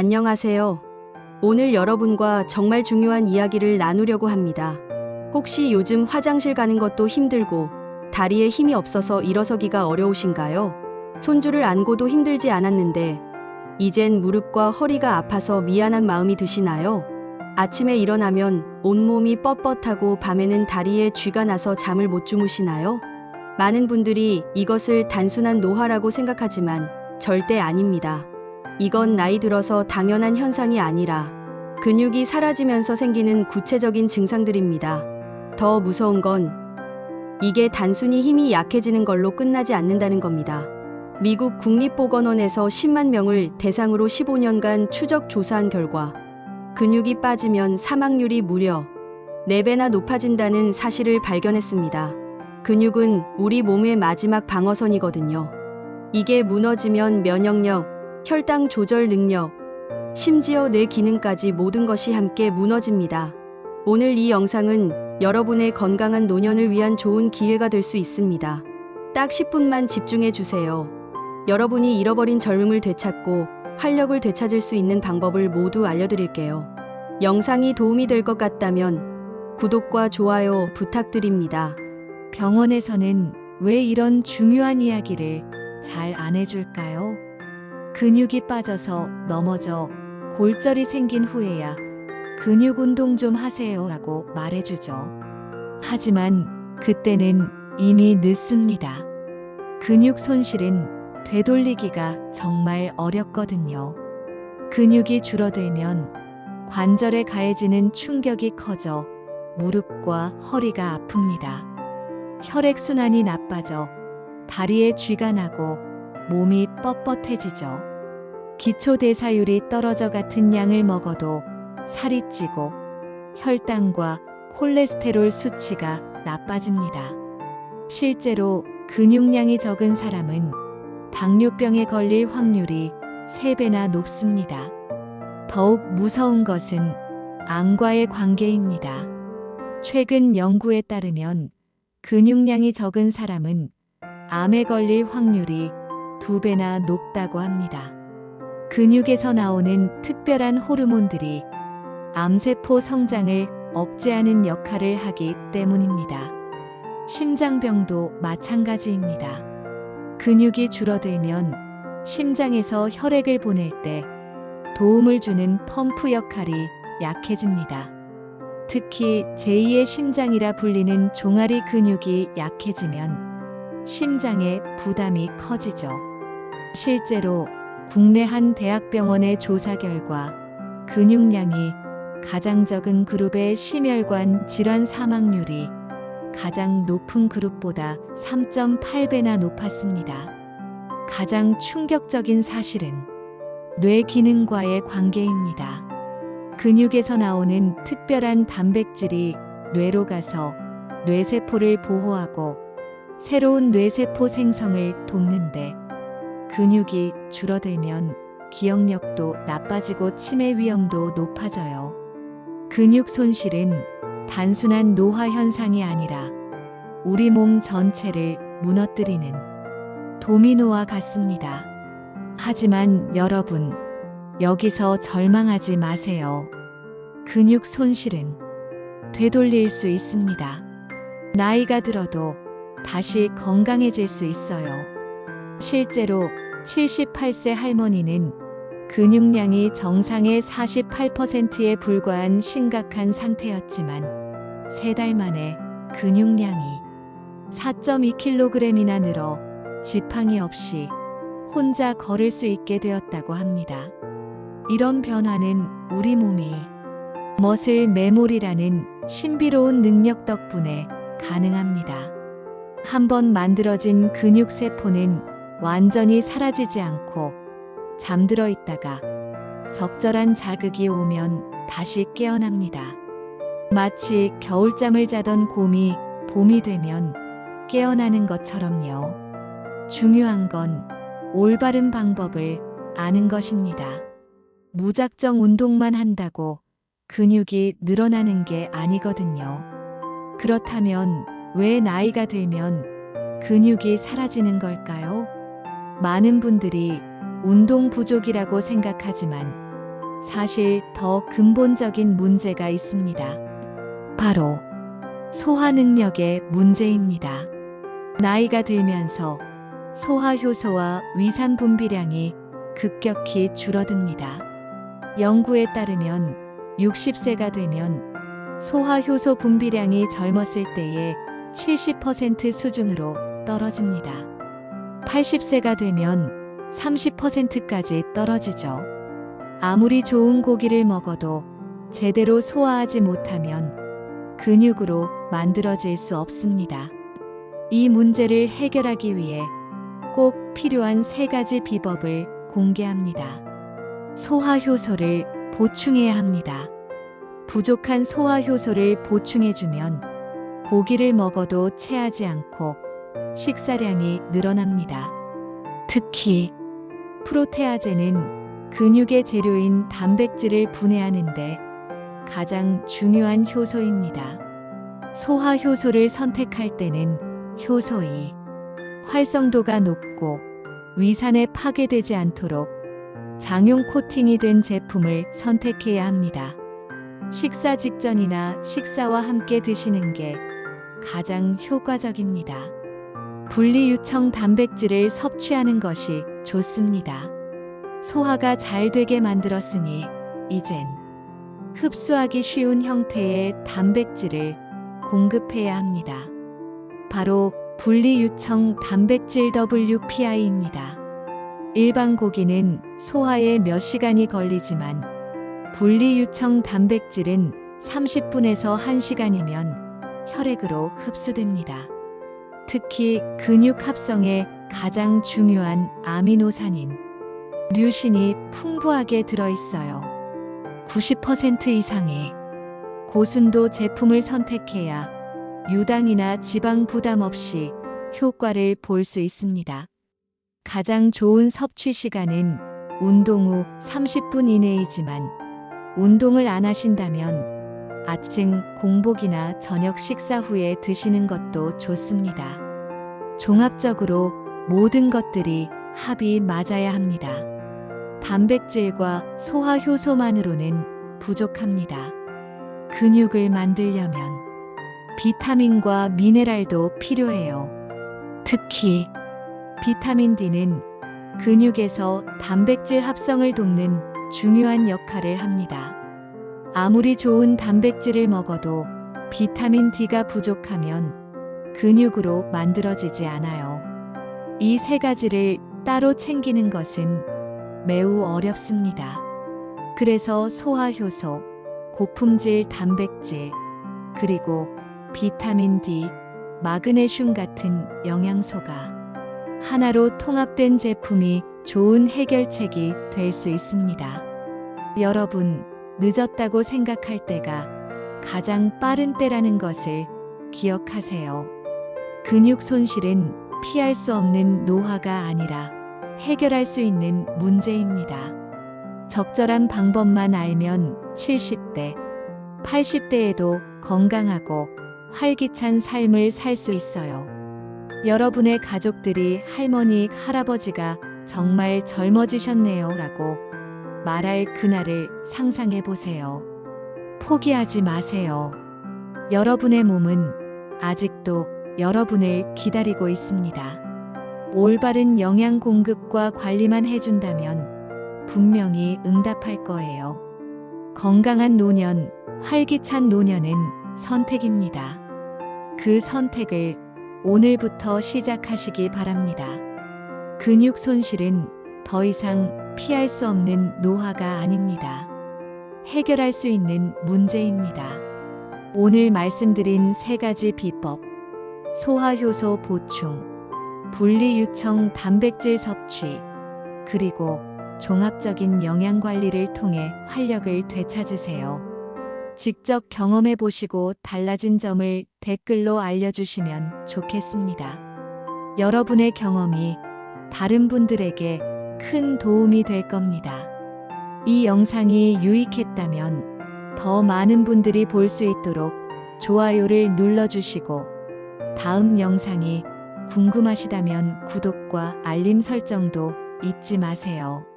안녕하세요. 오늘 여러분과 정말 중요한 이야기를 나누려고 합니다. 혹시 요즘 화장실 가는 것도 힘들고 다리에 힘이 없어서 일어서기가 어려우신가요? 손주를 안고도 힘들지 않았는데 이젠 무릎과 허리가 아파서 미안한 마음이 드시나요? 아침에 일어나면 온몸이 뻣뻣하고 밤에는 다리에 쥐가 나서 잠을 못 주무시나요? 많은 분들이 이것을 단순한 노화라고 생각하지만 절대 아닙니다. 이건 나이 들어서 당연한 현상이 아니라 근육이 사라지면서 생기는 구체적인 증상들입니다. 더 무서운 건 이게 단순히 힘이 약해지는 걸로 끝나지 않는다는 겁니다. 미국 국립보건원에서 10만 명을 대상으로 15년간 추적 조사한 결과 근육이 빠지면 사망률이 무려 4배나 높아진다는 사실을 발견했습니다. 근육은 우리 몸의 마지막 방어선이거든요. 이게 무너지면 면역력, 혈당 조절 능력, 심지어 뇌 기능까지 모든 것이 함께 무너집니다. 오늘 이 영상은 여러분의 건강한 노년을 위한 좋은 기회가 될 수 있습니다. 딱 10분만 집중해 주세요. 여러분이 잃어버린 젊음을 되찾고 활력을 되찾을 수 있는 방법을 모두 알려드릴게요. 영상이 도움이 될 것 같다면 구독과 좋아요 부탁드립니다. 병원에서는 왜 이런 중요한 이야기를 잘 안 해줄까요? 근육이 빠져서 넘어져 골절이 생긴 후에야 근육 운동 좀 하세요 라고 말해주죠. 하지만 그때는 이미 늦습니다. 근육 손실은 되돌리기가 정말 어렵거든요. 근육이 줄어들면 관절에 가해지는 충격이 커져 무릎과 허리가 아픕니다. 혈액순환이 나빠져 다리에 쥐가 나고 몸이 뻣뻣해지죠. 기초대사율이 떨어져 같은 양을 먹어도 살이 찌고 혈당과 콜레스테롤 수치가 나빠집니다. 실제로 근육량이 적은 사람은 당뇨병에 걸릴 확률이 3배나 높습니다. 더욱 무서운 것은 암과의 관계입니다. 최근 연구에 따르면 근육량이 적은 사람은 암에 걸릴 확률이 두 배나 높다고 합니다. 근육에서 나오는 특별한 호르몬들이 암세포 성장을 억제하는 역할을 하기 때문입니다. 심장병도 마찬가지입니다. 근육이 줄어들면 심장에서 혈액을 보낼 때 도움을 주는 펌프 역할이 약해집니다. 특히 제2의 심장이라 불리는 종아리 근육이 약해지면 심장에 부담이 커지죠. 실제로 국내 한 대학병원의 조사 결과 근육량이 가장 적은 그룹의 심혈관 질환 사망률이 가장 높은 그룹보다 3.8배나 높았습니다. 가장 충격적인 사실은 뇌 기능과의 관계입니다. 근육에서 나오는 특별한 단백질이 뇌로 가서 뇌세포를 보호하고 새로운 뇌세포 생성을 돕는데 근육이 줄어들면 기억력도 나빠지고 치매 위험도 높아져요. 근육 손실은 단순한 노화 현상이 아니라 우리 몸 전체를 무너뜨리는 도미노와 같습니다. 하지만 여러분, 여기서 절망하지 마세요. 근육 손실은 되돌릴 수 있습니다. 나이가 들어도 다시 건강해질 수 있어요. 실제로 78세 할머니는 근육량이 정상의 48%에 불과한 심각한 상태였지만 세 달 만에 근육량이 4.2kg이나 늘어 지팡이 없이 혼자 걸을 수 있게 되었다고 합니다. 이런 변화는 우리 몸이 멋을 메모리라는 신비로운 능력 덕분에 가능합니다. 한번 만들어진 근육 세포는 완전히 사라지지 않고 잠들어 있다가 적절한 자극이 오면 다시 깨어납니다. 마치 겨울잠을 자던 곰이 봄이 되면 깨어나는 것처럼요. 중요한 건 올바른 방법을 아는 것입니다. 무작정 운동만 한다고 근육이 늘어나는 게 아니거든요. 그렇다면 왜 나이가 들면 근육이 사라지는 걸까요? 많은 분들이 운동 부족이라고 생각하지만 사실 더 근본적인 문제가 있습니다. 바로 소화 능력의 문제입니다. 나이가 들면서 소화 효소와 위산 분비량이 급격히 줄어듭니다. 연구에 따르면 60세가 되면 소화 효소 분비량이 젊었을 때의 70% 수준으로 떨어집니다. 80세가 되면 30%까지 떨어지죠. 아무리 좋은 고기를 먹어도 제대로 소화하지 못하면 근육으로 만들어질 수 없습니다. 이 문제를 해결하기 위해 꼭 필요한 세 가지 비법을 공개합니다. 소화 효소를 보충해야 합니다. 부족한 소화 효소를 보충해주면 고기를 먹어도 체하지 않고 식사량이 늘어납니다. 특히 프로테아제는 근육의 재료인 단백질을 분해하는데 가장 중요한 효소입니다. 소화 효소를 선택할 때는 효소 2. 활성도가 높고 위산에 파괴되지 않도록 장용 코팅이 된 제품을 선택해야 합니다. 식사 직전이나 식사와 함께 드시는 게 가장 효과적입니다. 분리유청 단백질을 섭취하는 것이 좋습니다. 소화가 잘 되게 만들었으니 이젠 흡수하기 쉬운 형태의 단백질을 공급해야 합니다. 바로 분리유청 단백질 WPI입니다. 일반 고기는 소화에 몇 시간이 걸리지만 분리유청 단백질은 30분에서 1시간이면 혈액으로 흡수됩니다. 특히 근육 합성에 가장 중요한 아미노산인 류신이 풍부하게 들어있어요. 90% 이상의 고순도 제품을 선택해야 유당이나 지방 부담 없이 효과를 볼 수 있습니다. 가장 좋은 섭취 시간은 운동 후 30분 이내이지만 운동을 안 하신다면 아침 공복이나 저녁 식사 후에 드시는 것도 좋습니다. 종합적으로 모든 것들이 합이 맞아야 합니다. 단백질과 소화 효소만으로는 부족합니다. 근육을 만들려면 비타민과 미네랄도 필요해요. 특히 비타민 D는 근육에서 단백질 합성을 돕는 중요한 역할을 합니다. 아무리 좋은 단백질을 먹어도 비타민 D가 부족하면 근육으로 만들어지지 않아요. 이 세 가지를 따로 챙기는 것은 매우 어렵습니다. 그래서 소화효소, 고품질 단백질, 그리고 비타민 D, 마그네슘 같은 영양소가 하나로 통합된 제품이 좋은 해결책이 될 수 있습니다. 여러분, 늦었다고 생각할 때가 가장 빠른 때라는 것을 기억하세요. 근육 손실은 피할 수 없는 노화가 아니라 해결할 수 있는 문제입니다. 적절한 방법만 알면 70대, 80대에도 건강하고 활기찬 삶을 살 수 있어요. 여러분의 가족들이 할머니, 할아버지가 정말 젊어지셨네요 라고 말할 그날을 상상해 보세요. 포기하지 마세요. 여러분의 몸은 아직도 여러분을 기다리고 있습니다. 올바른 영양 공급과 관리만 해준다면 분명히 응답할 거예요. 건강한 노년, 활기찬 노년은 선택입니다. 그 선택을 오늘부터 시작하시기 바랍니다. 근육 손실은 더 이상 피할 수 없는 노화가 아닙니다. 해결할 수 있는 문제입니다. 오늘 말씀드린 세 가지 비법, 소화효소 보충, 분리유청 단백질 섭취, 그리고 종합적인 영양 관리를 통해 활력을 되찾으세요. 직접 경험해 보시고 달라진 점을 댓글로 알려주시면 좋겠습니다. 여러분의 경험이 다른 분들에게 큰 도움이 될 겁니다. 이 영상이 유익했다면 더 많은 분들이 볼 수 있도록 좋아요를 눌러주시고 다음 영상이 궁금하시다면 구독과 알림 설정도 잊지 마세요.